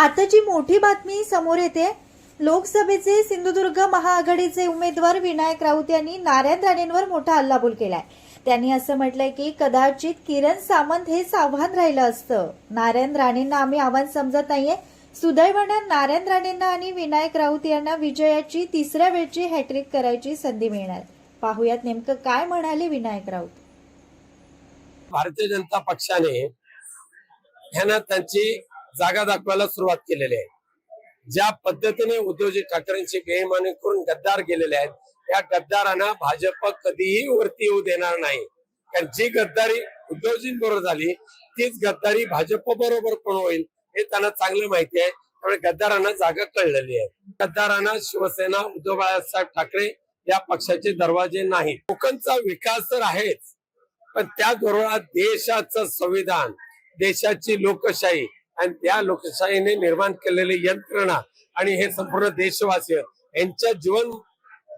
आताची मोठी बातमी समोर येते लोकसभेचे सिंधुदुर्ग महाआघाडीचे उमेदवार विनायक राऊत यांनी नारायण राणेंवर मोठा हल्लाबोल केलाय. त्यांनी असं म्हटलंय की कदाचित किरण सामंत हेच आव्हान राहिलं असतं. नारायण राणेंना आम्ही आव्हान समजत नाहीये. सुदैवानं नारायण राणेंना आणि विनायक राऊत यांना विजयाची तिसऱ्या वेळची हॅट्रिक करायची संधी मिळणार. पाहुयात नेमकं काय म्हणाले विनायक राऊत? भारतीय जनता पक्षाने ह्यांना त्यांची जागा दाखवायला सुरुवात केलेली आहे. ज्या पद्धतीने उद्धवजी ठाकरेंची बेईमानी करून गद्दार गेलेले आहेत त्या गद्दारांना भाजप कधीही वरती येऊ देणार नाही. कारण जी गद्दारी उद्धवजींबरोबर झाली तीच गद्दारी भाजप बरोबर पण होईल हे त्यांना चांगलं माहिती आहे. त्यामुळे गद्दारांना जागा कळलेली आहे. गद्दारांना शिवसेना उद्धव बाळासाहेब ठाकरे या पक्षाचे दरवाजे नाहीत. कोकणचा विकास तर आहेच पण त्याचबरोबर देशाचं संविधान देशाची लोकशाही आणि त्या लोकशाहीने निर्माण केलेली यंत्रणा आणि हे संपूर्ण देशवासी यांच्या जीवन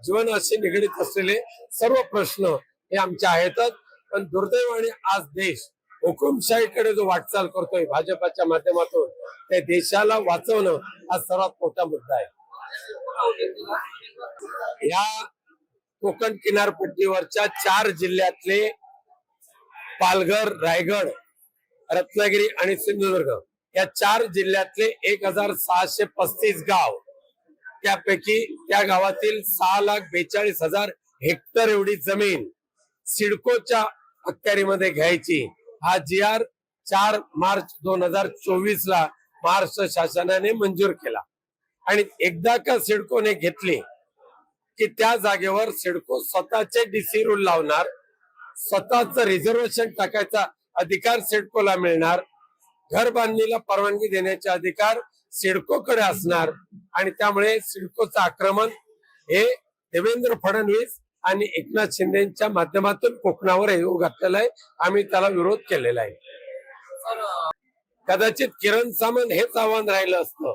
जीवनाशी निगडीत असलेले सर्व प्रश्न हे आमच्या आहेतच पण दुर्दैवाने आज देश हुकुमशाहीकडे जो वाटचाल करतोय भाजपाच्या माध्यमातून त्या देशाला वाचवणं हा सर्वात मोठा मुद्दा आहे. या कोकण किनारपट्टीवरच्या चार जिल्ह्यातले पालघर रायगड रत्नागिरी आणि सिंधुदुर्ग या चार जिल्ह्यातले एक हजार सहाशे पस्तीस गाव. त्यापैकी त्या गावातील सहा लाख बेचाळीस हजार हेक्टर एवढी जमीन सिडकोच्या अखत्यारीमध्ये घ्यायची. हा जी आर चार मार्च दोन हजार चोवीस ला महाराष्ट्र शासनाने मंजूर केला. आणि एकदा का सिडकोने घेतली की त्या जागेवर सिडको स्वतःचे डीसी रूल लावणार स्वतःच रिझर्वेशन टाकायचा अधिकार सिडकोला मिळणार घर बांधणीला परवानगी देण्याचे अधिकार सिडकोकडे असणार आणि त्यामुळे सिडकोचं आक्रमण हे देवेंद्र फडणवीस आणि एकनाथ शिंदेच्या माध्यमातून कोकणावर येऊ घातलेला आहे. आम्ही त्याला विरोध केलेला आहे. कदाचित किरण सामंत हेच आव्हान राहिलं असतं.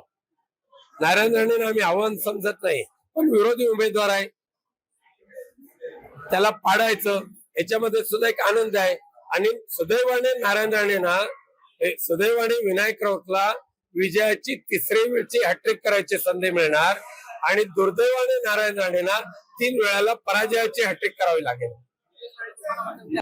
नारायण राणेंना आम्ही आव्हान समजत नाही पण विरोधी उमेदवार आहे. त्याला पाडायचं याच्यामध्ये सुद्धा एक आनंद आहे. आणि सुदैवाने नारायण राणेंना हे सुदैवाने विनायक राऊतला विजयाची तिसरी वेळची हॅट्रिक करायची संधी मिळणार आणि दुर्दैवाने नारायण राणेंना तीन वेळाला पराजयाची हॅट्रिक करावी लागेल.